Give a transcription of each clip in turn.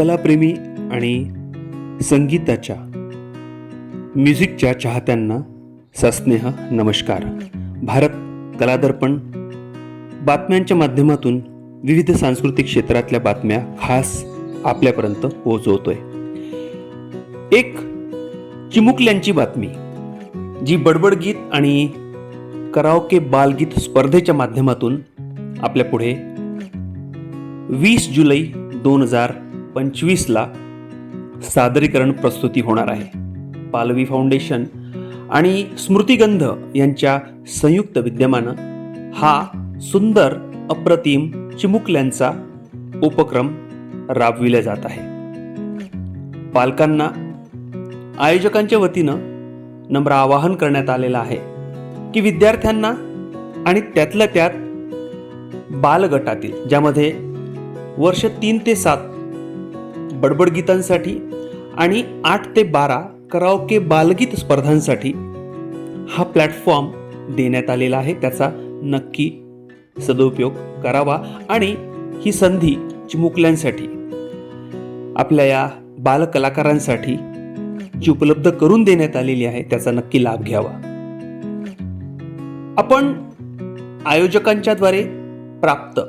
कलाप्रेमी आणि संगीताच्या म्युझिकच्या चाहत्यांना सस्नेह नमस्कार. भारत कलादर्पण बातम्यांच्या माध्यमातून विविध सांस्कृतिक क्षेत्रातल्या बातम्या खास आपल्यापर्यंत पोहोचवतोय. एक चिमुकल्यांची बातमी जी बडबड गीत आणि कराओके बालगीत स्पर्धेच्या माध्यमातून आपल्या पुढे वीस जुलै दोन हजार पंचवीसला सादरीकरण प्रस्तुती होणार आहे. पालवी फाउंडेशन आणि स्मृतिगंध यांच्या संयुक्त विद्यमानं हा सुंदर अप्रतिम चिमुकल्यांचा उपक्रम राबविला जात आहे. पालकांना आयोजकांच्या वतीनं नम्र आवाहन करण्यात आलेलं आहे की विद्यार्थ्यांना आणि त्यातल्या त्यात बालगटातील ज्यामध्ये वर्ष तीन ते सात बडबड गीतांसाठी आणि आठ ते बारा कराओके बालगीत स्पर्धांसाठी हा प्लॅटफॉर्म देण्यात आलेला आहे. त्याचा नक्की सदुपयोग करावा आणि ही संधी चिमुकल्यांसाठी आपल्या या बालकलाकारांसाठी जी उपलब्ध करून देण्यात आलेली आहे त्याचा नक्की लाभ घ्यावा. आपण आयोजकांच्याद्वारे प्राप्त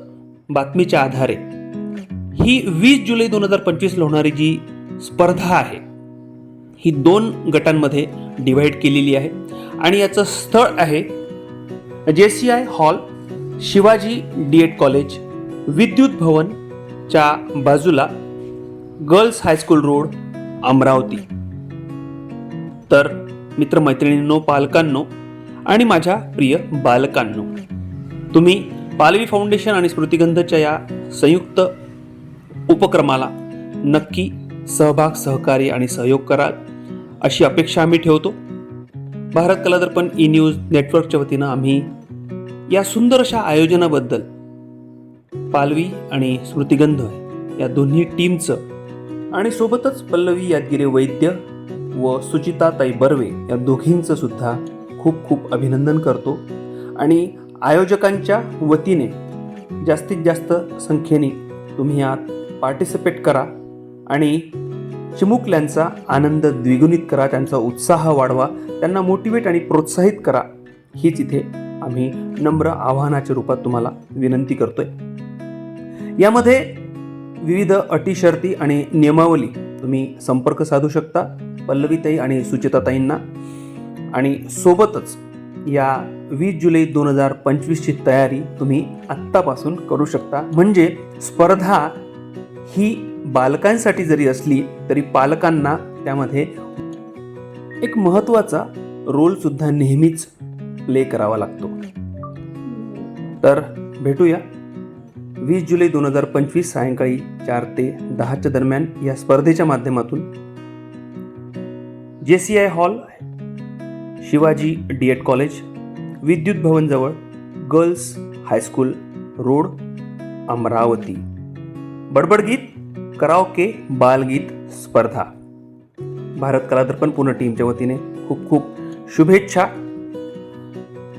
बातमीच्या आधारे ही वीस जुलै दोन हजार पंचवीसला होणारी जी स्पर्धा आहे ही दोन गटांमध्ये डिव्हाइड केलेली आहे. आणि याचं स्थळ आहे J C I hall Shivaji D Ed college विद्युत भवनच्या बाजूला गर्ल्स हायस्कूल रोड अमरावती. तर मित्रमैत्रिणींनो पालकांनो आणि माझ्या प्रिय बालकांनो तुम्ही पालवी फाउंडेशन आणि स्मृतिगंधच्या या संयुक्त उपक्रमाला नक्की सहभाग सहकार्य आणि सहयोग कराल अशी अपेक्षा आम्ही ठेवतो. भारत कलादर्पण ई न्यूज नेटवर्कच्या वतीनं आम्ही या सुंदर अशा आयोजनाबद्दल पालवी आणि स्मृतिगंध या दोन्ही टीमचं आणि सोबतच पल्लवी यादगिरे वैद्य व सुचिताताई बर्वे या दोघींचं सुद्धा खूप खूप अभिनंदन करतो. आणि आयोजकांच्या वतीने जास्तीत जास्त संख्येने तुम्ही यात पार्टिसिपेट करा आणि चिमुकल्यांचा आनंद द्विगुणित करा त्यांचा उत्साह वाढवा त्यांना मोटिवेट आणि प्रोत्साहित करा. हीच इथे आम्ही नम्र आव्हानाच्या रूपात तुम्हाला विनंती करतोय. यामध्ये विविध अटी शर्ती आणि नियमावली तुम्ही संपर्क साधू शकता पल्लवीताई आणि सुचिताताईंना. आणि सोबतच या वीस जुलै दोन हजार पंचवीसची तयारी तुम्ही आत्तापासून करू शकता. म्हणजे स्पर्धा ही बालकांसाठी जरी असली तरी पालकांना त्यामध्ये एक महत्त्वाचा रोलसुद्धा नेहमीच प्ले करावा लागतो. तर भेटूया वीस जुलै दोन हजार पंचवीस सायंकाळी चार ते दहाच्या दरम्यान या स्पर्धेच्या माध्यमातून. J C I hall Shivaji D Ed college विद्युत भवनजवळ girls high school road Amravati. बडबड गीत कराओके बालगीत स्पर्धा. भारत कलादर्पण पूर्ण टीमच्या वतीने खूप खूप शुभेच्छा.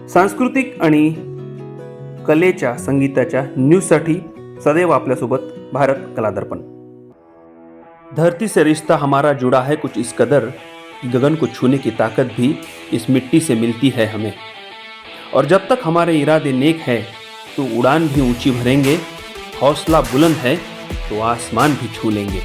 सांस्कृतिक आणि कलेच्या संगीताच्या न्यूजसाठी सदैव आपल्यासोबत भारत कलादर्पण धरती से रिश्ता हमारा जुड़ा है कुछ इस कदर कि गगन को छूने की ताकत भी इस मिट्टी से मिलती है हमें. और जब तक हमारे इरादे नेक है तो उड़ान भी ऊंची भरेंगे हौसला बुलंद है तो आसमान भी छू लेंगे।